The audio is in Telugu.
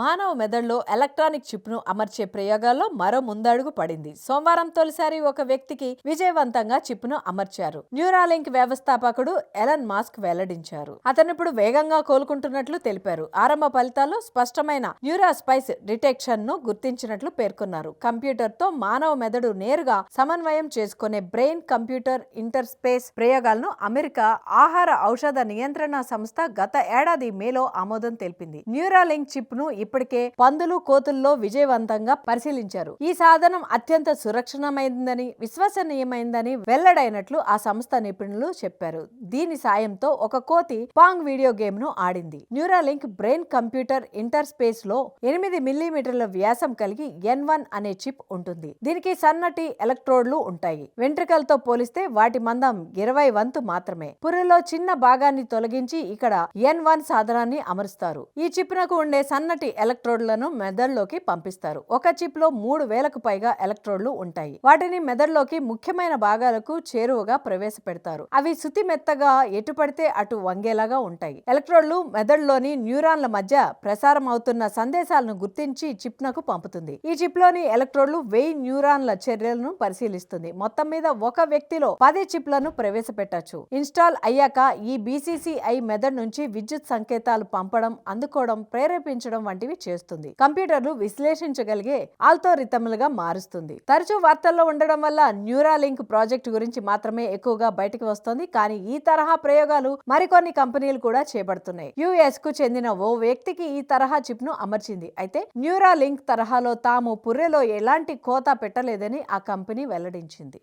మానవ మెదడులో ఎలక్ట్రానిక్ చిప్ను అమర్చే ప్రయోగాల్లో మరో ముందడుగు పడింది. సోమవారం తొలిసారి ఒక వ్యక్తికి విజయవంతంగా చిప్ను అమర్చారు. న్యూరాలింక్ వ్యవస్థాపకుడు ఎలన్ మాస్క్ వెల్లడించారు. అతను ఇప్పుడు వేగంగా కోలుకుంటున్నట్లు తెలిపారు. ఆరంభ ఫలితాల్లో స్పష్టమైన న్యూరాస్పైస్ డిటెక్షన్ను గుర్తించినట్లు పేర్కొన్నారు. కంప్యూటర్తో మానవ మెదడు నేరుగా సమన్వయం చేసుకునే బ్రెయిన్ కంప్యూటర్ ఇంటర్ స్పేస్ ప్రయోగాలను అమెరికా ఆహార ఔషధ నియంత్రణ సంస్థ గత ఏడాది మేలో ఆమోదం తెలిపింది. న్యూరాలింక్ చిప్ను ఇప్పటికే పందులు కోతుల్లో విజయవంతంగా పరిశీలించారు. ఈ సాధనం అత్యంత సురక్షితమైందని విశ్వసనీయమైందని వెల్లడైనట్లు ఆ సంస్థ నిపుణులు చెప్పారు. దీని సాయంతో ఒక కోతి పాంగ్ వీడియో గేమ్ను ఆడింది. న్యూరాలింక్ బ్రెయిన్ కంప్యూటర్ ఇంటర్ స్పేస్లో ఎనిమిది మిల్లీమీటర్ల వ్యాసం కలిగి ఎన్ వన్ అనే చిప్ ఉంటుంది. దీనికి సన్నటి ఎలక్ట్రోడ్లు ఉంటాయి. వెంట్రుకలతో పోలిస్తే వాటి మందం ఇరవై వంతు మాత్రమే. పురిలో చిన్న భాగాన్ని తొలగించి ఇక్కడ ఎన్ వన్ సాధనాన్ని అమరుస్తారు. ఈ చిప్నకు ఉండే సన్నటి ఎలక్ట్రోడ్లను మెదడులోకి పంపిస్తారు. ఒక చిప్లో మూడు వేలకు పైగా ఎలక్ట్రోడ్లు ఉంటాయి. వాటిని మెదడులోకి ముఖ్యమైన భాగాలకు చేరువగా ప్రవేశపెడతారు. అవి శుతి మెత్తగా ఎటు పడితే అటు వంగేలాగా ఉంటాయి. ఎలక్ట్రోడ్లు మెదడులోని న్యూరాన్ల మధ్య ప్రసారం అవుతున్న సందేశాలను గుర్తించి చిప్నకు పంపుతుంది. ఈ చిప్లోని ఎలక్ట్రోడ్లు వెయ్యి న్యూరాన్ల చర్యలను పరిశీలిస్తుంది. మొత్తం మీద ఒక వ్యక్తిలో పది చిప్లను ప్రవేశపెట్టచ్చు. ఇన్స్టాల్ అయ్యాక ఈ బీసీసీఐ మెదడు నుంచి విద్యుత్ సంకేతాలు పంపడం అందుకోవడం ప్రేరేపించడం వంటి వంటివి చేస్తుంది. కంప్యూటర్లు విశ్లేషించగలిగే ఆల్తోరితములుగా మారుస్తుంది. తరచూ వార్తల్లో ఉండడం వల్ల న్యూరాలింక్ ప్రాజెక్ట్ గురించి మాత్రమే ఎక్కువగా బయటకు వస్తుంది. కానీ ఈ తరహా ప్రయోగాలు మరికొన్ని కంపెనీలు కూడా చేపడుతున్నాయి. యుఎస్కు చెందిన ఓ వ్యక్తికి ఈ తరహా చిప్ను అమర్చింది. అయితే న్యూరాలింక్ తరహాలో తాము పుర్రెలో ఎలాంటి కోత పెట్టలేదని ఆ కంపెనీ వెల్లడించింది.